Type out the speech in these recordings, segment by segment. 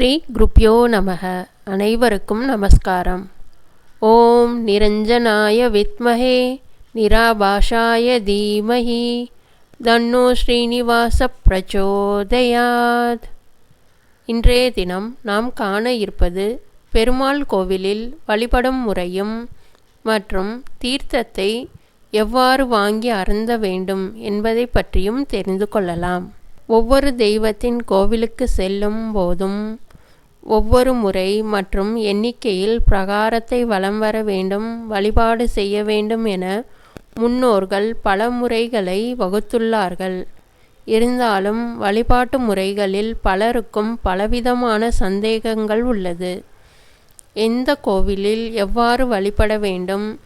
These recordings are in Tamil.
ஸ்ரீ குருப்யோ நமக. அனைவருக்கும் நமஸ்காரம். ஓம் நிரஞ்சனாய வித்மஹே நிராபாஷாய தீமஹி தன்னோ ஸ்ரீனிவாச பிரச்சோதயாத். இன்றைய தினம் நாம் காண இருப்பது பெருமாள் கோவிலில் வழிபடும் முறையும் மற்றும் தீர்த்தத்தை எவ்வாறு வாங்கி அருந்த வேண்டும் என்பதை பற்றியும் தெரிந்து கொள்ளலாம். ஒவ்வொரு தெய்வத்தின் கோவிலுக்கு செல்லும் போதும் ஒவ்வொரு முறை மற்றும் எண்ணிக்கையில் பிரகாரத்தை வலம் வர வேண்டும் வழிபாடு செய்ய வேண்டும் என முன்னோர்கள் பல முறைகளை வகுத்துள்ளார்கள். இருந்தாலும் வழிபாட்டு முறைகளில் பலருக்கும் பலவிதமான சந்தேகங்கள் உள்ளது. எந்த கோவிலில் எவ்வாறு வழிபட வேண்டும்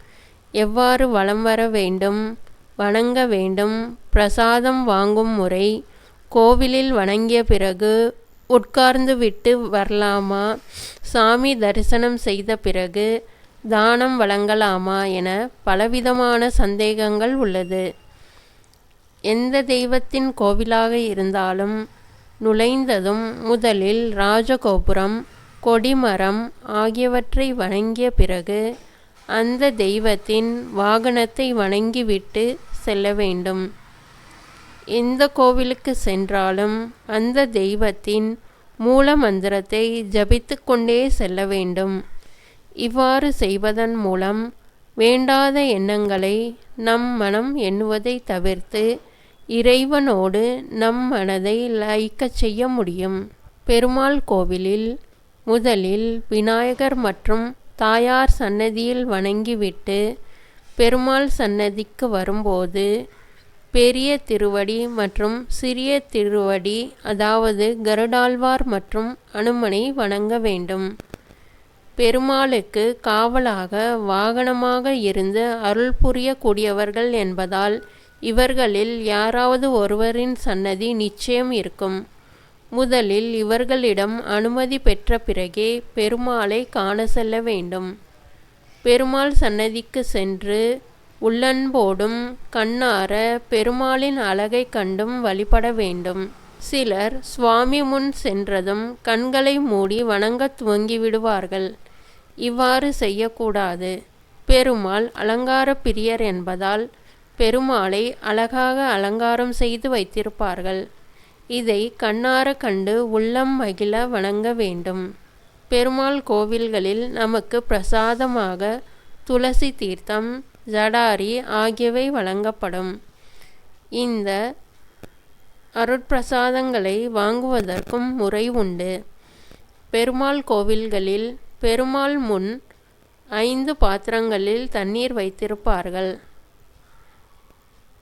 எவ்வாறு வலம் வர வேண்டும் வணங்க வேண்டும் பிரசாதம் வாங்கும் முறை கோவிலில் வணங்கிய பிறகு உட்கார்ந்து விட்டு வரலாமா? சாமி தரிசனம் செய்த பிறகு தானம் வழங்கலாமா என பலவிதமான சந்தேகங்கள் உள்ளது. எந்த தெய்வத்தின் கோவிலாக இருந்தாலும் நுழைந்ததும் முதலில் ராஜகோபுரம் கொடிமரம் ஆகியவற்றை வணங்கிய பிறகு அந்த தெய்வத்தின் வாகனத்தை வணங்கிவிட்டு செல்ல வேண்டும். எந்த கோவிலுக்கு சென்றாலும் அந்த தெய்வத்தின் மூல மந்திரத்தை ஜபித்து கொண்டே செல்ல வேண்டும். இவ்வாறு செய்வதன் மூலம் வேண்டாத எண்ணங்களை நம் மனம் எண்ணுவதை தவிர்த்து இறைவனோடு நம் மனதை லயிக்கச் செய்ய முடியும். பெருமாள் கோவிலில் முதலில் விநாயகர் மற்றும் தாயார் சன்னதியில் வணங்கிவிட்டு பெருமாள் சன்னதிக்கு வரும்போது பெரிய திருவடி மற்றும் சிறிய திருவடி அதாவது கருடாழ்வார் மற்றும் அனுமனை வணங்க வேண்டும். பெருமாளுக்கு காவலாக வாகனமாக இருந்து அருள் புரியக்கூடியவர்கள் என்பதால் இவர்களில் யாராவது ஒருவரின் சன்னதி நிச்சயம் இருக்கும். முதலில் இவர்களிடம் அனுமதி பெற்ற பிறகே பெருமாளை காண செல்ல வேண்டும். பெருமாள் சன்னதிக்கு சென்று உள்ளன்போடும் கண்ணார பெருமாளின் அழகை கண்டும் வழிபட வேண்டும். சிலர் சுவாமி முன் சென்றதும் கண்களை மூடி வணங்க துவங்கி விடுவார்கள் இவ்வாறு செய்யக்கூடாது. பெருமாள் அலங்கார பிரியர் என்பதால் பெருமாளை அழகாக அலங்காரம் செய்து வைத்திருப்பார்கள். இதை கண்ணார கண்டு உள்ளம் மகிழ வணங்க வேண்டும். பெருமாள் கோவில்களில் நமக்கு பிரசாதமாக துளசி தீர்த்தம் ஜடாரி ஆகியவை வழங்கப்படும். இந்த அருட்பிரசாதங்களை வாங்குவதற்கும் முறை உண்டு. பெருமாள் கோவில்களில் பெருமாள் முன் ஐந்து பாத்திரங்களில் தண்ணீர் வைத்திருப்பார்கள்.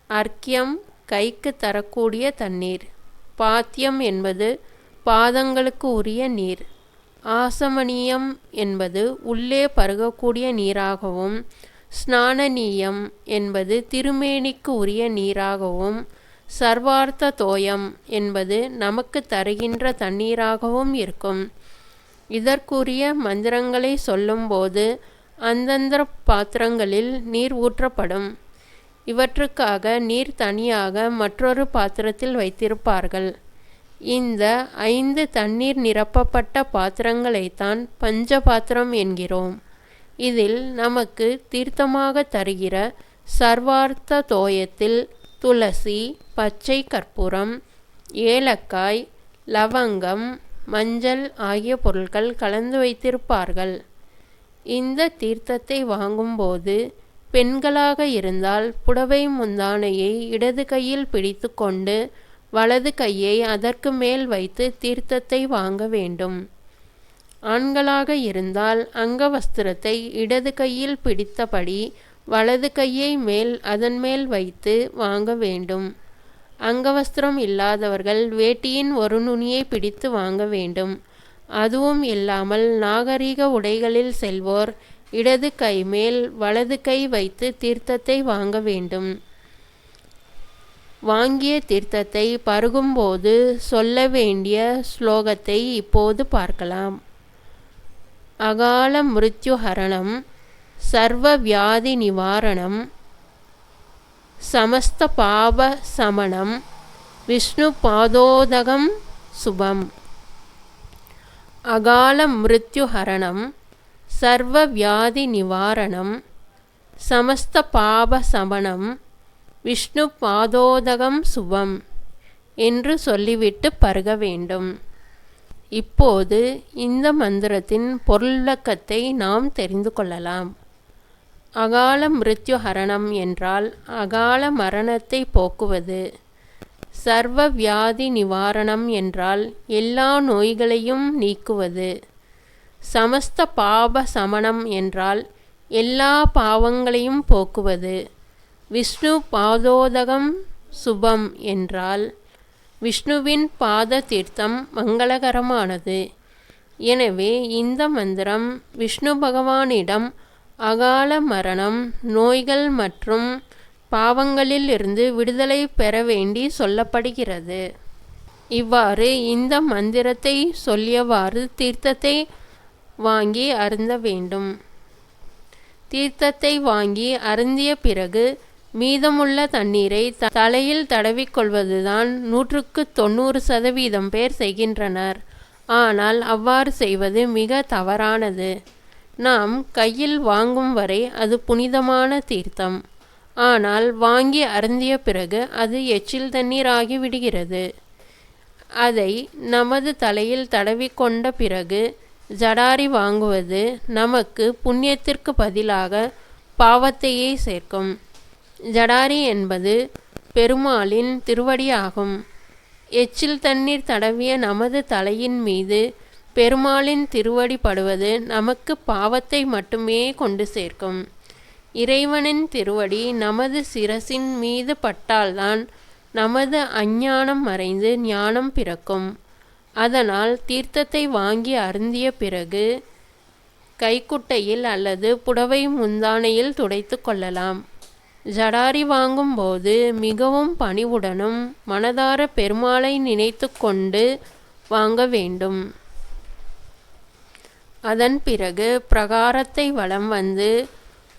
அர்க்கியம் கைக்கு தரக்கூடிய தண்ணீர். பாத்தியம் என்பது பாதங்களுக்கு உரிய நீர். ஆசமணியம் என்பது உள்ளே பருகக்கூடிய நீராகவும் ஸ்நானநீயம் என்பது திருமேனிக்கு உரிய நீராகவும் சர்வார்த்த தோயம் என்பது நமக்கு தருகின்ற தண்ணீராகவும் இருக்கும். இதற்குரிய மந்திரங்களை சொல்லும்போது அந்தந்த பாத்திரங்களில் நீர் ஊற்றப்படும். இவற்றுக்காக நீர் தனியாக மற்றொரு பாத்திரத்தில் வைத்திருப்பார்கள். இந்த ஐந்து தண்ணீர் நிரப்பப்பட்ட பாத்திரங்களைத்தான் பஞ்ச பாத்திரம் என்கிறோம். இதில் நமக்கு தீர்த்தமாக தருகிற சர்வார்த்த தோயத்தில் துளசி பச்சை கற்பூரம் ஏலக்காய் லவங்கம் மஞ்சள் ஆகிய பொருட்கள் கலந்து வைத்திருப்பார்கள். இந்த தீர்த்தத்தை வாங்கும்போது பெண்களாக இருந்தால் புடவை முந்தானையை இடது கையில் பிடித்து கொண்டு வலது கையை அதற்கு மேல் வைத்து தீர்த்தத்தை வாங்க வேண்டும். ஆண்களாக இருந்தால் அங்கவஸ்திரத்தை இடது கையில் பிடித்தபடி வலது கையை மேல் அதன் மேல் வைத்து வாங்க வேண்டும். அங்கவஸ்திரம் இல்லாதவர்கள் வேட்டியின் ஒரு நுனியை பிடித்து வாங்க வேண்டும். அதுவும் இல்லாமல் நாகரிக உடைகளில் செல்வோர் இடது கை மேல் வலது கை வைத்து தீர்த்தத்தை வாங்க வேண்டும். வாங்கிய தீர்த்தத்தை பருகும்போது சொல்ல வேண்டிய ஸ்லோகத்தை இப்போது பார்க்கலாம். அகால மிருத்யுஹரணம் சர்வ வியாதி நிவாரணம் சமஸ்த பாப சமணம் விஷ்ணு பாதோதகம் சுபம். அகால மிருத்யுஹரணம் சர்வ வியாதி நிவாரணம் சமஸ்த பாப சமணம் விஷ்ணு பாதோதகம் சுபம் என்று சொல்லிவிட்டு பருக வேண்டும். இப்போது இந்த மந்திரத்தின் பொருளக்கத்தை நாம் தெரிந்து கொள்ளலாம். அகால மிருத்யுஹரணம் என்றால் அகால மரணத்தை போக்குவது. சர்வ வியாதி நிவாரணம் என்றால் எல்லா நோய்களையும் நீக்குவது. சமஸ்த பாப சமணம் என்றால் எல்லா பாவங்களையும் போக்குவது. விஷ்ணு பாதோதகம் சுபம் என்றால் விஷ்ணுவின் பாத தீர்த்தம் மங்களகரமானது. எனவே இந்த மந்திரம் விஷ்ணு பகவானிடம் அகால மரணம் நோய்கள் மற்றும் பாவங்களில் இருந்து விடுதலை பெற வேண்டி சொல்லப்படுகிறது. இவ்வாறு இந்த மந்திரத்தை சொல்லியவாறு தீர்த்தத்தை வாங்கி அருந்த வேண்டும். தீர்த்தத்தை வாங்கி அருந்திய பிறகு மீதமுள்ள தண்ணீரை தலையில் தடவிக்கொள்வதுதான் நூற்றுக்கு தொண்ணூறு சதவீதம் பேர் செய்கின்றனர். ஆனால் அவ்வாறு செய்வது மிக தவறானது. நாம் கையில் வாங்கும் வரை அது புனிதமான தீர்த்தம். ஆனால் வாங்கி அருந்திய பிறகு அது எச்சில் தண்ணீர் ஆகிவிடுகிறது அதை நமது தலையில் தடவிக்கொண்ட பிறகு ஜடாரி வாங்குவது நமக்கு புண்ணியத்திற்கு பதிலாக பாவத்தையே சேர்க்கும். ஜடாரி என்பது பெருமாளின் திருவடியாகும். எச்சில் தண்ணீர் தடவிய நமது தலையின் மீது பெருமாளின் திருவடி படுவது நமக்கு பாவத்தை மட்டுமே கொண்டு சேர்க்கும். இறைவனின் திருவடி நமது சிரசின் மீது பட்டால்தான் நமது அஞ்ஞானம் மறைந்து ஞானம் பிறக்கும். அதனால் தீர்த்தத்தை வாங்கி அருந்திய பிறகு கைக்குட்டையில் அல்லது புடவை முந்தானையில் துடைத்து கொள்ளலாம். ஜடாரி வாங்கும்போது மிகவும் பணிவுடனும் மனதார பெருமாளை நினைத்து கொண்டு வாங்க வேண்டும். அதன் பிறகு பிரகாரத்தை வலம் வந்து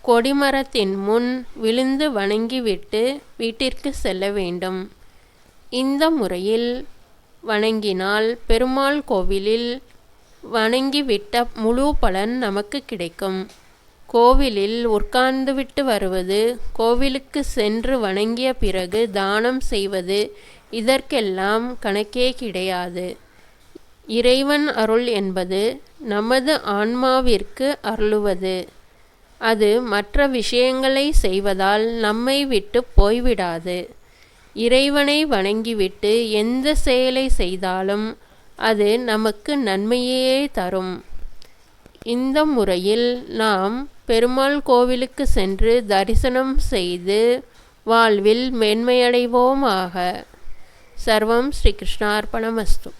கொடிமரத்தின் முன் விழுந்து வணங்கிவிட்டு வீட்டிற்கு செல்ல வேண்டும். இந்த முறையில் வணங்கினால் பெருமாள் கோவிலில் வணங்கிவிட்ட முழு பலன் நமக்கு கிடைக்கும். கோவிலில் உட்கார்ந்துவிட்டு வருவது கோவிலுக்கு சென்று வணங்கிய பிறகு தானம் செய்வது இதற்கெல்லாம் கணக்கே கிடையாது. இறைவன் அருள் என்பது நமது ஆன்மாவிற்கு அருளுவது. அது மற்ற விஷயங்களை செய்வதால் நம்மை விட்டு போய்விடாது. இறைவனை வணங்கிவிட்டு எந்த செயலை செய்தாலும் அது நமக்கு நன்மையே தரும். இந்த முறையில் நாம் பெருமாள் கோவிலுக்கு சென்று தரிசனம் செய்து வாழ்வில் மேன்மையடைவோமாக. சர்வம் ஸ்ரீகிருஷ்ணார்ப்பணமஸ்து